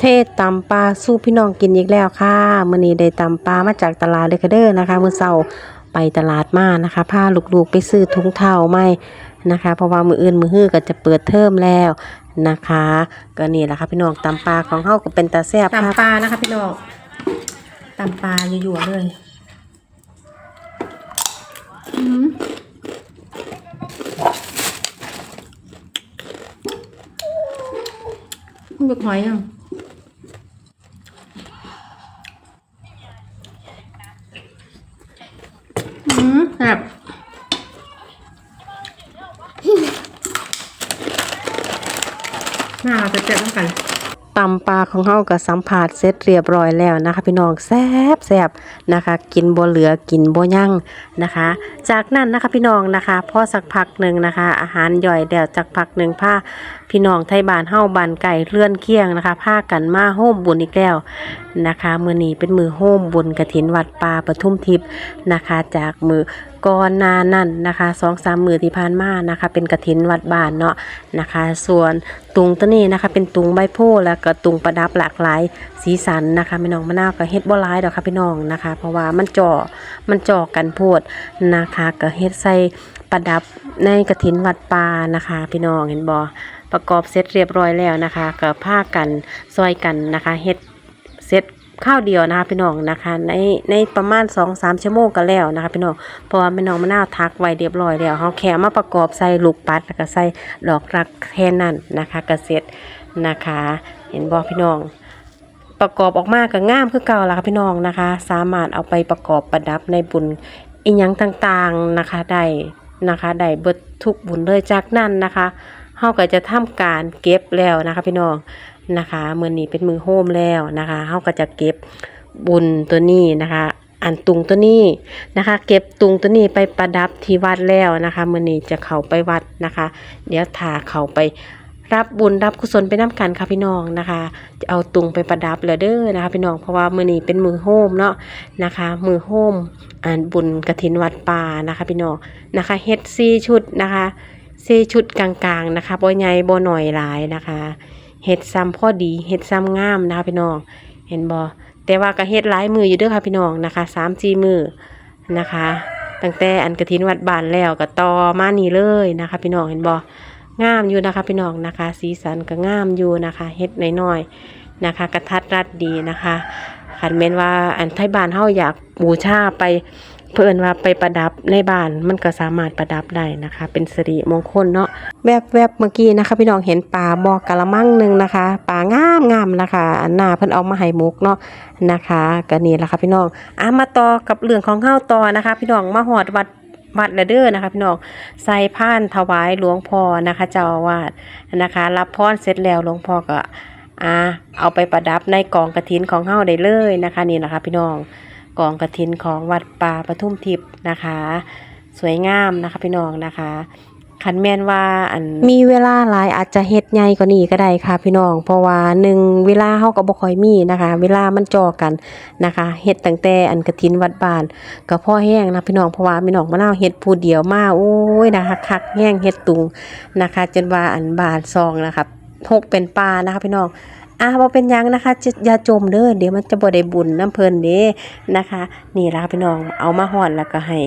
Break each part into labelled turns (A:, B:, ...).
A: เทศตำปลาสู้พี่น้องกินอีกแล้วค่ะมื้อนี้ได้ตำปลามาจากตลาดเลยค่ะเด้อนะคะมื้อเช้าไปตลาดมานะคะพาลูกๆไปซื้อถุงเท้าใหม่นะคะ เพราะว่ามืออื่นมือฮื้อก็จะเปิดเทอมแล้วนะคะ ก็นี่แหละค่ะพี่น้องตำปลาของเฮาก็เป็นตาแซ่บตำปลานะคะพี่น้องตำปลาอยั่ๆเลยมันบึกหอยยัง อืม แบบน่าเราจะเจ็บต้องกันตำปลาของเฮากับสัมผัสเสร็จเรียบร้อยแล้วนะคะ พี่น้องแซ่บแซ่บนะคะ กินบ่เหลือกินบ่ยั่งนะคะ จากนั้นนะคะพี่น้องนะคะพอสักพักหนึ่งนะคะ อาหารย่อยแล้วจากพักหนึ่งผ้าพี่น้องไทยบ้านเฮาบ้านไก่เลื่อนเคียงนะคะผ้ากันมาโฮมบุญอีกแล้ว นะคะมือนี้เป็นมือโฮมบุญกฐินวัดป่าปทุมทิพย์นะคะ จากมือก่อนนานั่นนะคะสองสามมือที่ผ่านมานะคะ เป็นกฐินวัดบ้านเนาะนะคะ ส่วนตุงตัวนี้นะคะ เป็นตุงใบโพแล้วก็ตุงประดับหลากหลายสีสันนะคะพี่น้องมะนาวก็เฮ็ดบ่หลายดอกค่ะพี่น้องนะคะ เพราะว่ามันจ่อมันจ่อกันโพดนะคะก็เฮ็ดใส่ประดับในกฐินวัดป่านะคะ พี่น้องเห็นบ่ประกอบเสร็จเรียบร้อยแล้วนะคะ ก็ผ้ากันซอยกันนะคะเฮ็ด เสร็จข้าวเดียวนะคะพี่น้องนะคะ ในในประมาณ2อสามชั่วโมงก็แล้วนะคะพี่น้องเพราะว่าแม่น้องมะนาวทักไว้เรียบร้อยแล้วเฮาแค่มาประกอบใส่ลูกปัดแล้วก็ใส่ดอกรักแค่นั้นนะคะก็เสร็จนะคะ เห็นบ่พี่น้อง ประกอบออกมาก็งามคือเก่าละค่ะพี่น้องนะคะ สามารถเอาไปประกอบประดับในบุญอีหยังต่างๆนะคะได้นะคะได้เบิดทุกบุญเลยจากนั้นนะคะ เฮาก็จะทำการเก็บแล้วนะคะ พี่น้องนะคะมือนี้เป็นมือโฮมแล้วนะคะเฮาก็จะเก็บบุญตัวนี้นะคะ อันตุงตัวนี้นะคะ เก็บตุงตัวนี้ไปประดับที่วัดแล้วนะคะมือนี้จะเข้าไปวัดนะคะ เดี๋ยวถ้าเข้าไปรับบุญรับกุศลไปน้ำกันค่ะพี่น้องนะคะ จะเอาตุงไปประดับแล้วเด้อนะคะ พี่น้องเพราะว่ามือนี้เป็นมือโฮมเนาะนะคะ มือโฮมอ่านบุญกระถินวัดป่านะคะ พี่น้องนะคะเฮ็ดซีชุดนะคะ ซีชุดกลางๆนะคะบ่ใหญ่บ่หน่อยหลายนะคะเฮ็ดซ้ำพอดีเฮ็ดซ้ำงามนะคะพี่น้องเห็นบ่แต่ว่าก็เฮ็ดหลายมืออยู่เด้อค่ะพี่น้องนะคะสามสี่มือนะคะตั้งแต่อันกระถินวัดบานแล้วก็ต่อมานี่เลยนะคะ พี่น้องเห็นบ่งามอยู่นะคะพี่น้องนะคะ สีสันก็งามอยู่นะคะเฮ็ดน้อยๆนะคะ กระทัดรัดดีนะคะขันเมนว่าอันไทยบ้านเฮาอยากบูชาไป เพื่อนว่าไปประดับในบ้านมันก็สามารถประดับได้นะคะ เป็นสิริมงคลเนาะแวบๆเมื่อกี้นะคะ พี่น้องเห็นปลาบอกกะละมังหนึ่งนะคะปลางามงามนะคะอันหน้าเพิ่นเอามาให้มุกเนาะนะคะก็นี่แหละค่ะพี่น้องอะมาต่อกับเรื่องของเฮาวต่อนะคะ พี่น้องมาหอดวัดวัดละเด้อนะคะพี่น้องใส่ผ้านถวายหลวงพ่อนะคะเจ้าอาวาสนะคะ รับพรเสร็จแล้วหลวงพ่อก็อ่าเอาไปประดับในกองกระถินของเฮาได้เลยนะคะนี่นะคะพี่น้อง กองกระถินของวัดป่าปทุมทิพย์นะคะ สวยงามนะคะพี่น้องนะคะคันแม่นว่าอันมีเวลาหลายอาจจะเฮ็ดใหญ่กว่านี้ก็ได้ค่ะ พี่น้อง เพราะว่าหนึ่งเวลาเฮาก็บ่ค่อยมีนะคะ เวลามันจอกันนะคะเฮ็ดตั้งแต่อันกระถินวัดบ้านก็พ่อแห้งนะพี่น้องเพราะว่าพี่น้องมะนาวเฮ็ดผู้เดียวมาโอ้ยนะคะคักแห้งเฮ็ดตุงนะคะ จนว่าอันบาทซองนะคะทกเป็นปลานะคะพี่น้อง อะบ่เป็นยังนะคะจะอย่าจมเด้อเดี๋ยวมันจะบ่ได้บุญน้ำเพิ่นเด้นะคะ นี่ล่ะพี่น้องเอามาห่อนแล้วก็ให้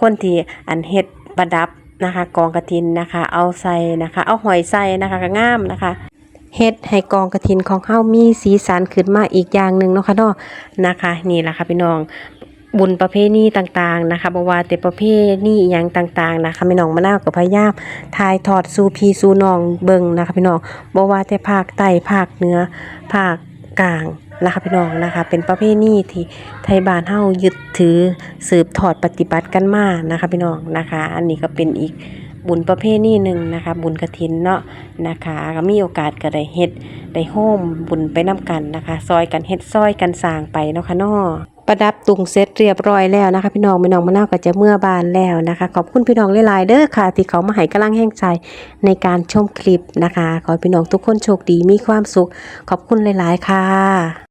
A: คนที่อันเฮ็ดประดับนะคะ กองกระถินนะคะ เอาใส่นะคะ เอาหอยใส่นะคะก็งามนะคะเฮ็ดให้กองกระถินของเฮามีสีสันขึ้นมาอีกอย่างหนึ่งเนาะค่ะเนาะนะคะ นี่ล่ะค่ะพี่น้อง บุญประเพณีต่างๆนะคะบว่าแต่ประเพณีอย่างต่างๆนะคะพี่น้องมะนาวกับพยายามทายทอดสูพีสูนองเบิงนะคะพี่น้องบว่าแต่ภาคใต้ภาคเหนือภาคกลางนะคะพี่น้องนะคะ เป็นประเพณีที่ไทยบ้านเฮายึดถือสืบทอดปฏิบัติกันมานะคะพี่น้องนะคะ อันนี้ก็เป็นอีกบุญประเพณีหนึ่งนะคะ บุญกฐินเนาะนะคะก็มีโอกาสก็ได้เฮ็ดได้โฮมบุญไปนํกันนะคะ ซอยกันเฮ็ดซอยกันสร้างไปเนาะค่ะนาะ ประดับตุงเสร็จเรียบร้อยแล้วนะคะ พี่น้องพี่น้องมะนาวก็จะเมื่อบานแล้วนะคะ ขอบคุณพี่น้องหลายๆเด้อค่ะ ที่เขามาให้กำลังแห่งใจในการชมคลิปนะคะ ขอพี่น้องทุกคนโชคดีมีความสุข ขอบคุณหลาย ๆ ค่ะ